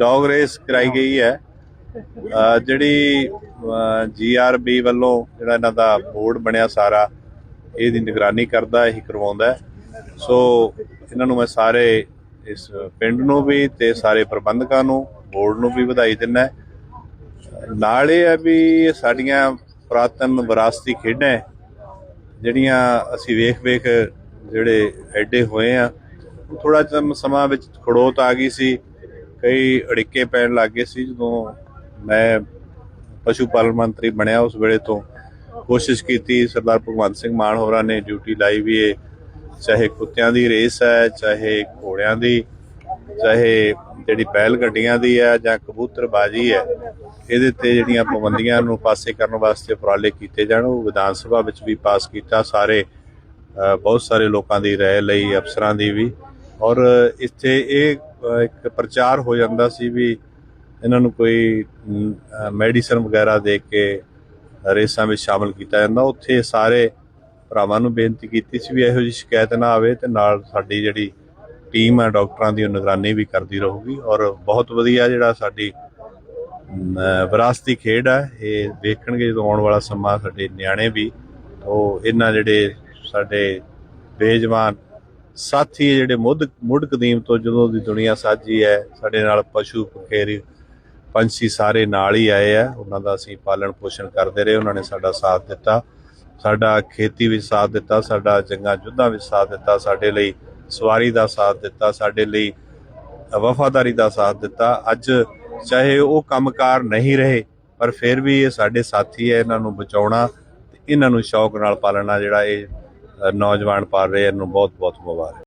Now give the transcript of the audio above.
Dog race ਕਰਾਈ ਗਈ ਹੈ। ਜਿਹੜੀ ਜੀਆਰਬੀ ਵੱਲੋਂ ਜਿਹੜਾ ਇਹਨਾਂ ਦਾ ਬੋਰਡ ਬਣਿਆ ਸਾਰਾ ਇਹਦੀ ਨਿਗਰਾਨੀ ਕਰਦਾ ਇਹੀ ਕਰਵਾਉਂਦਾ। ਸੋ ਇਹਨਾਂ ਨੂੰ ਮੈਂ ਸਾਰੇ ਇਸ ਪਿੰਡ ਨੂੰ ਵੀ ਤੇ ਸਾਰੇ ਪ੍ਰਬੰਧਕਾਂ ਨੂੰ ਬੋਰਡ ਨੂੰ ਵੀ ਵਧਾਈ ਦਿੰਦਾ ਨਾਲ ਇਹ ਹੈ ਵੀ ਸਾਡੀਆਂ ਪੁਰਾਤਨ ਵਿਰਾਸਤੀ ਖੇਡਾਂ ਜਿਹੜੀਆਂ ਅਸੀਂ ਵੇਖ ਵੇਖ ਜਿਹੜੇ ਐਡੇ ਹੋਏ ਆ। ਥੋੜਾ ਜਿਹਾ ਸਮਾਂ ਵਿੱਚ ਖੜੋਤ ਆ ਗਈ ਸੀ। ਕਈ ਅੜਿੱਕੇ ਪੈਣ ਲੱਗ ਗਏ ਸੀ ਜਦੋਂ ਮੈਂ ਪਸ਼ੂ ਪਾਲਣ ਮੰਤਰੀ ਬਣਿਆ ਉਸ ਵੇਲੇ ਤੋਂ। ਕੋਸ਼ਿਸ਼ ਕੀਤੀ ਸਰਦਾਰ ਭਗਵੰਤ ਸਿੰਘ ਮਾਨ ਹੋਰਾਂ ਨੇ ਡਿਊਟੀ ਲਾਈ ਵੀ ਇਹ ਚਾਹੇ ਕੁੱਤਿਆਂ ਦੀ ਰੇਸ ਹੈ, ਚਾਹੇ ਘੋੜਿਆਂ ਦੀ, ਚਾਹੇ ਜਿਹੜੀ ਪਹਿਲ ਗੱਡੀਆਂ ਦੀ ਹੈ ਜਾਂ ਕਬੂਤਰਬਾਜੀ ਹੈ, ਇਹਦੇ ਤੇ ਜਿਹੜੀਆਂ ਪਾਬੰਦੀਆਂ ਨੂੰ ਪਾਸੇ ਕਰਨ ਵਾਸਤੇ ਉਪਰਾਲੇ ਕੀਤੇ ਜਾਣ, ਉਹ ਵਿਧਾਨ ਸਭਾ ਵਿੱਚ ਵੀ ਪਾਸ ਕੀਤਾ ਸਾਰੇ ਬਹੁਤ ਸਾਰੇ ਲੋਕਾਂ ਦੀ ਰਾਏ ਲਈ, ਅਫਸਰਾਂ ਦੀ ਵੀ। ਔਰ ਇੱਥੇ ਇਹ ਇੱਕ ਪ੍ਰਚਾਰ ਹੋ ਜਾਂਦਾ ਸੀ ਵੀ ਇਹਨਾਂ ਨੂੰ ਕੋਈ ਮੈਡੀਸਨ ਵਗੈਰਾ ਦੇ ਕੇ ਰੇਸਾਂ ਵਿੱਚ ਸ਼ਾਮਲ ਕੀਤਾ ਜਾਂਦਾ। ਉੱਥੇ ਸਾਰੇ ਭਰਾਵਾਂ ਨੂੰ ਬੇਨਤੀ ਕੀਤੀ ਸੀ ਵੀ ਇਹੋ ਜਿਹੀ ਸ਼ਿਕਾਇਤ ਨਾ ਆਵੇ ਤੇ ਨਾਲ ਸਾਡੀ ਜਿਹੜੀ ਟੀਮ ਹੈ ਡਾਕਟਰਾਂ ਦੀ ਉਹ ਨਿਗਰਾਨੀ ਵੀ ਕਰਦੀ ਰਹੂਗੀ ਔਰ ਬਹੁਤ ਵਧੀਆ ਜਿਹੜਾ ਸਾਡੀ ਵਿਰਾਸਤੀ ਖੇਡ ਹੈ ਇਹ ਦੇਖਣਗੇ ਜਦੋਂ ਆਉਣ ਵਾਲਾ ਸਮਾਂ ਸਾਡੇ ਨਿਆਣੇ ਵੀ, ਉਹ ਇਹਨਾਂ ਜਿਹੜੇ ਸਾਡੇ ਬੇਜਵਾਨ ਸਾਥੀ ਜਿਹੜੇ ਮੁੱਢ ਮੁੱਢ ਕਦੀਮ ਤੋਂ ਜਦੋਂ ਦੀ ਦੁਨੀਆ ਸਾਜੀ ਹੈ, ਸਾਡੇ ਨਾਲ ਪਸ਼ੂ ਪਖੇਰੀ, ਪੰਛੀ ਸਾਰੇ ਨਾਲ ਹੀ ਆਏ ਆ। ਉਹਨਾਂ ਦਾ ਅਸੀਂ ਪਾਲਣ ਪੋਸ਼ਣ ਕਰਦੇ ਰਹੇ, ਉਹਨਾਂ ਨੇ ਸਾਡਾ ਸਾਥ ਦਿੱਤਾ। ਸਾਡਾ ਖੇਤੀ ਵਿੱਚ ਸਾਥ ਦਿੱਤਾ, ਸਾਡਾ ਜੰਗਾਂ ਯੁੱਧਾਂ ਵਿੱਚ ਸਾਥ ਦਿੱਤਾ, ਸਾਡੇ ਲਈ ਸਵਾਰੀ ਦਾ ਸਾਥ ਦਿੱਤਾ, ਸਾਡੇ ਲਈ ਵਫਾਦਾਰੀ ਦਾ ਸਾਥ ਦਿੱਤਾ। ਅੱਜ ਚਾਹੇ ਉਹ ਕੰਮਕਾਰ ਨਹੀਂ ਰਹੇ, ਪਰ ਫਿਰ ਵੀ ਇਹ ਸਾਡੇ ਸਾਥੀ ਹੈ, ਇਹਨਾਂ ਨੂੰ ਬਚਾਉਣਾ ਤੇ ਇਹਨਾਂ ਨੂੰ ਸ਼ੌਕ ਨਾਲ ਪਾਲਣਾ ਜਿਹੜਾ ਇਹ ਨੌਜਵਾਨ ਪਾਲ ਰਹੇ ਇਹਨਾਂ ਨੂੰ ਬਹੁਤ ਬਹੁਤ ਮੁਬਾਰਕ।